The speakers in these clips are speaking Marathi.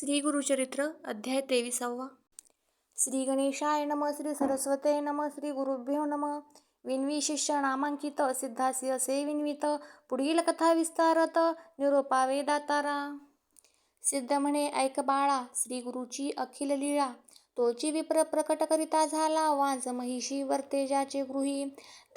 श्री गुरुचरित्र अध्याय तेविसावा. श्री गणेशाय नम श्री सरस्वते नम श्री गुरुभ्यो नम. विन्वी शिष्य नामांकित सिद्धासी असे विन्वित पुढील कथा विस्तारत निरोपावे दातारा सिद्ध म्हणे ऐक बाळा श्री गुरुची अखिल लीळा. तोची विप्र प्रकट करिता झाला वाज महिषी वर्तेजाचे गृही.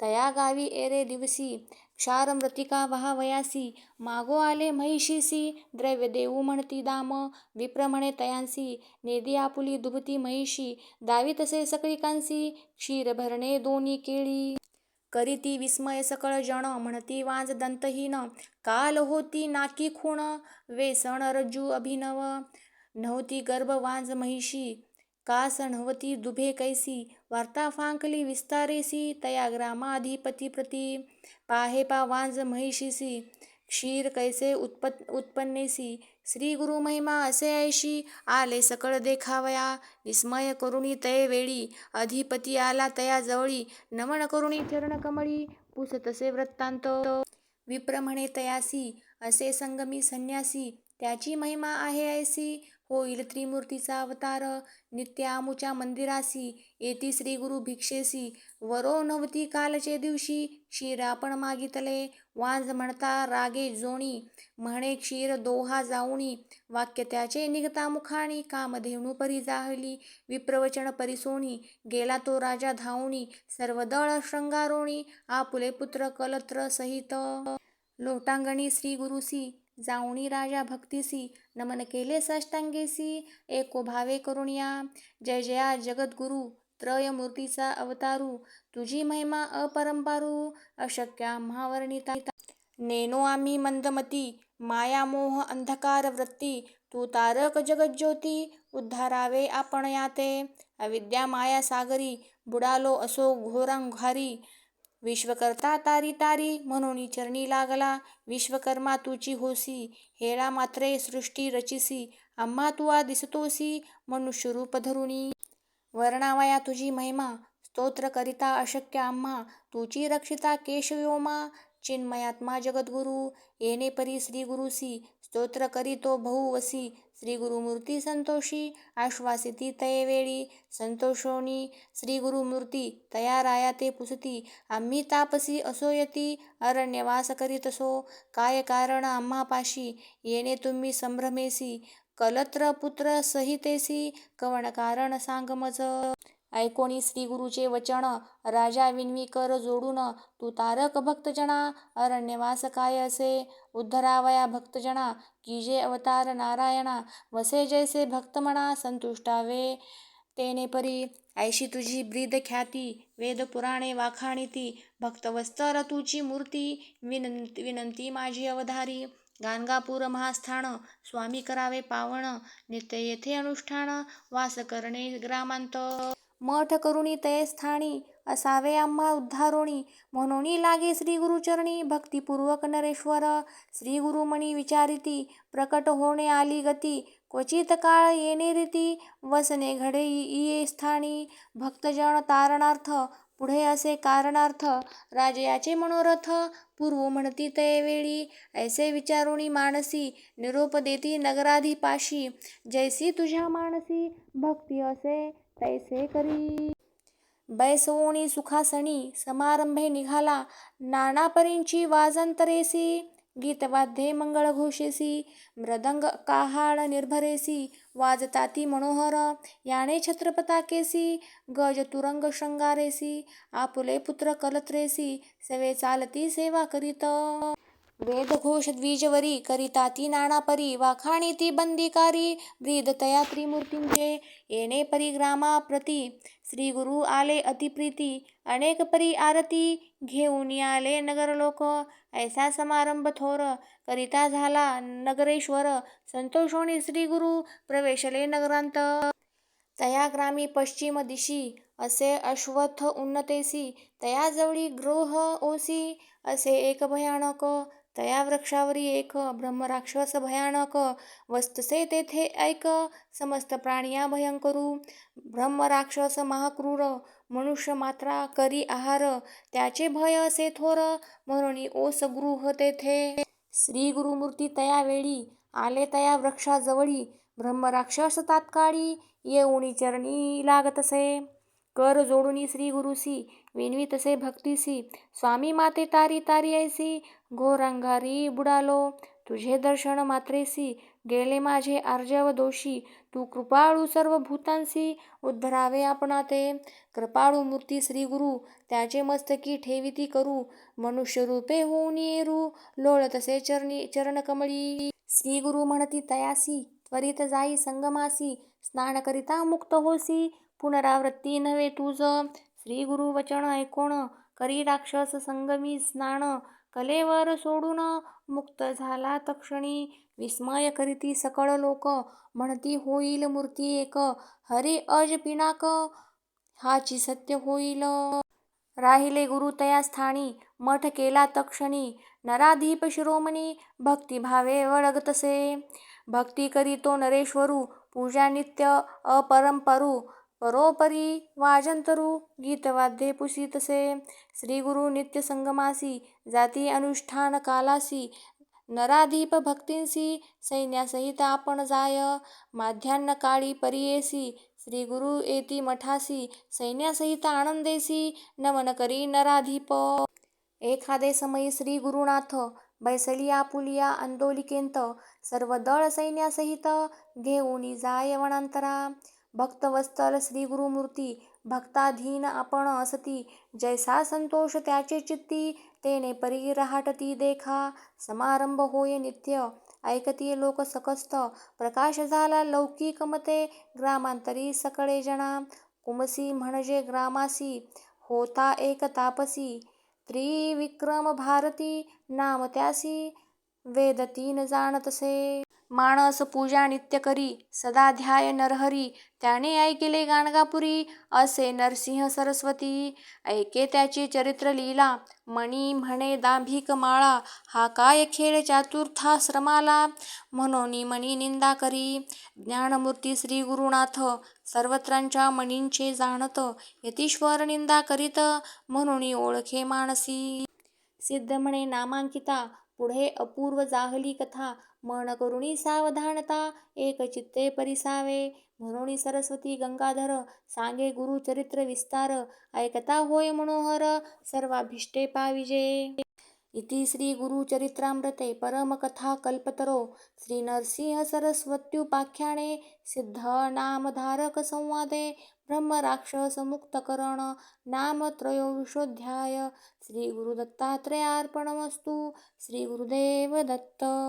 तया गावी एरे दिवसी क्षारमृतिका वहावयासी मागो आले महिषीसी। द्रव्य देऊ म्हणती दाम। विप्रमणे तयांसी। नेदी आपुली दुभती महिषी। दावी तसे सकळिकांसी क्षीर भरणे दोन्ही केळी। करीती विस्मय सकळ जण। म्हणती वाज दंतहीन काल होती नाकी खूण। वेसण रज्जू अभिनव। नव्हती गर्भ वाज महिषी। का सणवती दुभे कैसी? वार्ता फांकली विस्तारेसी तया ग्रामाधिपती प्रती पाहे पा वांज महिषीसी क्षीर कैसे उत्पत उत्पन्नेसी? श्री गुरु महिमा असे ऐशी आले सकळ देखावया विस्मय करुणी तये वेळी अधिपती आला तया जवळी नमन करुणी चरण कमळी पुस तसे वृत्तांत विप्रमणे तयासी असे संगमी संन्यासी त्याची महिमा आहे ऐसी. होईल त्रिमूर्तीचा अवतार. नित्यामुच्या मंदिरासी. येती श्री गुरु भिक्षेसी. वरो नवती कालचे दिवशी. क्षीर आपण मागितले. वांज म्हणता रागे जोणी. म्हणे क्षीर दोहा जाऊणी वाक्य त्याचे निघता मुखाणी कामधेणू परी जाहली. विप्रवचन परिसोणी गेला तो राजा धावणी सर्व दळ शृंगारोणी. आपुले पुत्र कलत्र सहित. लोटांगणी श्री गुरुसी. जाऊणी राजा भक्तीसी नमन केले साष्टांगेसी एको भावे करुणिया. जय जया जगद्गुरु त्रयमूर्तीचा अवतारू तुझी महिमा अपरंपारू अशक्या महावर्णिता नेनो आम्ही मंदमती मायामोह अंधकार वृत्ती तू तारक जगज्योती उद्धारावे आपण याते. अविद्या माया सागरी बुडालो असो घोरांघारी विश्वकर्ता तारी तारी म्हणून चरणी लागला. विश्वकर्मा तुची होसी हेळा मात्रे सृष्टी रचिसी आम्हा तुवा आ दिसतोसी मनुष्य रूप धरुणी वर्णावया तुझी महिमा स्तोत्र करिता अशक्य आम्हा तुची रक्षिता केशव्योमा चिन्मयात्मा जगद्गुरु येणे परी श्री गुरुसी स्तोत्र करीतो बहुवसी. श्री गुरुमूर्ती संतोषी आश्वासिती तयवेळी संतोषोणी श्री गुरुमूर्ती तया राया ते पुसती. आम्ही तापसी असोयती अरण्यवास करीत असो. काय कारण आम्हापाशी येणे तुम्ही संभ्रमेसी. कलत्र पुत्र सहितेसी. कवण कारण सांग मज? ऐकोणी श्री गुरुचे वचन राजा विनवी कर जोडून तू तारक भक्तजना अरण्यवास काय असे? उद्धरावया भक्तजना कीजे अवतार नारायणा वसे जैसे भक्त म्हणा संतुष्टावे? तेने परी ऐशी तुझी ब्रीद ख्याती वेद पुराणे वाखाणीती भक्तवस्तर तुची मूर्ती विनंती विनंती माझी अवधारी गाणगापूर महास्थान स्वामी करावे पावण नित्य येथे अनुष्ठान वास करणे ग्रामांत मठ करुणी तये स्थानी असावे आम्हा उद्धारोणी. म्हणून लागे श्री गुरुचरणी भक्तिपूर्वक नरेश्वर. श्री गुरुमणी विचारिती प्रकट होणे आली गती. क्वचित काळ येणे रीती वसने घडे ये स्थानी. भक्तजन तारणार्थ पुढे असे कारणार्थ. राजयाचे मनोरथ पूर्व म्हणती तये वेळी ऐसे विचारुणी मानसी निरोप देती नगराधिपाशी. जैसी तुझ्या मानसी भक्ती असे. तैसे करी. बैसवोणी सुखासणी समारंभे निघाला. नानापरींची वाजंतरेसी गीतवाद्ये मंगळघोषेसी मृदंग काहाळ निर्भरेसी. वाजताती मनोहर. याने छत्रपताकेसी गज तुरंग शृंगारेसी. आपुले पुत्र कलत्रेसी. सवे चालती सेवा करीत. वेदघोष द्विजवरी करिताती ती परी वाखाणी ती बंदिकारी ब्रीदतया त्रिमूर्तींचे येणे परिग्रामा ग्रामाप्रती श्री गुरु आले अतिप्रीती अनेक परी आरती घेऊन आले नगरलोक। ऐसा समारंभ थोर करिता झाला नगरेश्वर संतोषोणी श्री गुरु प्रवेशले नगरांत। तया ग्रामी पश्चिम दिशी असे अश्वत्थ उन्नतेसी तया जवळी ग्रोह ओसी असे एक भयानक तया वृक्षावरी एक ब्रह्मराक्षस भयानक वस्तसे तेथे ऐक समस्त प्राणिया भयंकरू ब्रह्मराक्षस महाक्रूर मनुष्य मात्रा करी आहार त्याचे भय असे थोर म्हणून ओस गृह तेथे. श्री गुरुमूर्ती तया वेळी आले तया वृक्षाजवळी ब्रह्मराक्षस तात्काळी येऊणी चरणी लागतसे. कर जोडुनी श्री गुरुसी विनवितसे भक्तीसी स्वामी माते तारी तारी ऐसी घोर बुडालो तुझे दर्शन मात्रेसी गेले माझे अर्जव दोषी तू कृपाळू सर्व भूतांसी उद्धरावे आपणा ते कृपाळू मूर्ती श्री गुरु त्याचे मस्तकी ठेविती करू मनुष्य रूपे होऊन येरू लोळतसे चरणी चरणकमळी श्री गुरु म्हणती तयासी त्वरित जाई संगमासी स्नान करिता मुक्त होसी पुनरावृत्ती नव्हे तुझ. श्री गुरु वचन ऐकोण करी राक्षस संगमी स्नान. कलेवर सोडून मुक्त झाला तक्षणी. विस्मय करीती सकळ लोक. म्हणती होईल मूर्ती एक. हरी अज पिनाक. हाची सत्य होईल. राहिले गुरु तया स्थानी. मठ केला तक्षणी. नराधीप शिरोमणी. भक्तिभावे वळगतसे. भक्ती करीतो नरेश्वरू. पूजा नित्य अपरंपरू. परोपरी वाजंतरू गीतवाद्ये पुसितसे तसे श्रीगुरु नित्यसंगमासी जाती अनुष्ठान कालासी। नराधीप भक्तींसी सैन्यासहित आपण जाय। माध्यान्ह काळी परियेसी श्रीगुरु येती मठासी सैन्यासहित आनंदेसी। नमन करी नराधीप। एखादे समयी श्री गुरुनाथ बैसलिया पुलिया आंदोलिकेंत। सर्व दळ सैन्यासहित घेऊनी जाय वनांतरा। भक्तवत्सल श्री गुरुमूर्ती भक्ताधीन आपण असती. जैसा संतोष त्याचे चित्ती तेने परी रहाटती देखा. समारंभ होय नित्य ऐकती लोक सकस्त. प्रकाश झाला लौकिकमते ग्रामांतरी सकळे जना. कुमसी म्हणजे ग्रामासी होता एक तापसी. त्रिविक्रम भारती नाम त्यासी. वेद तीन जाणतसे. माणस पूजा नित्य करी सदा ध्याय नरहरी त्याने ऐकिले गाणगापुरी असे नरसिंह सरस्वती. ऐके त्याचे चरित्र लीला मणी म्हणे दांभिक माळा हा काय खेळ चतुर्थाश्रमाला? म्हणून मणी निंदा करी. ज्ञानमूर्ती श्री गुरुनाथ सर्वत्रांच्या मणींचे जाणत यतीश्वर निंदा करीत म्हणून ओळखे मानसी. सिद्ध म्हणे नामांकिता पुढे अपूर्व जाहली कथा मन करुणी सावधानता एकचित्ते परिसावे. म्हणून सरस्वती गंगाधर सांगे गुरु चरित्र विस्तार ऐकता होय मनोहर सर्वाभीष्टे पाविजे. इति श्री गुरुचरित्रामृते परमकथा कल्पतरो. श्री नरसिंह सरस्वत्युपाख्याने सिद्धनामधारक संवादे. ब्रह्मराक्षस नाम त्रयोविशोध्याय. श्री गुरुदत्तात्रयार्पणमस्तु श्री गुरुदेव दत्त.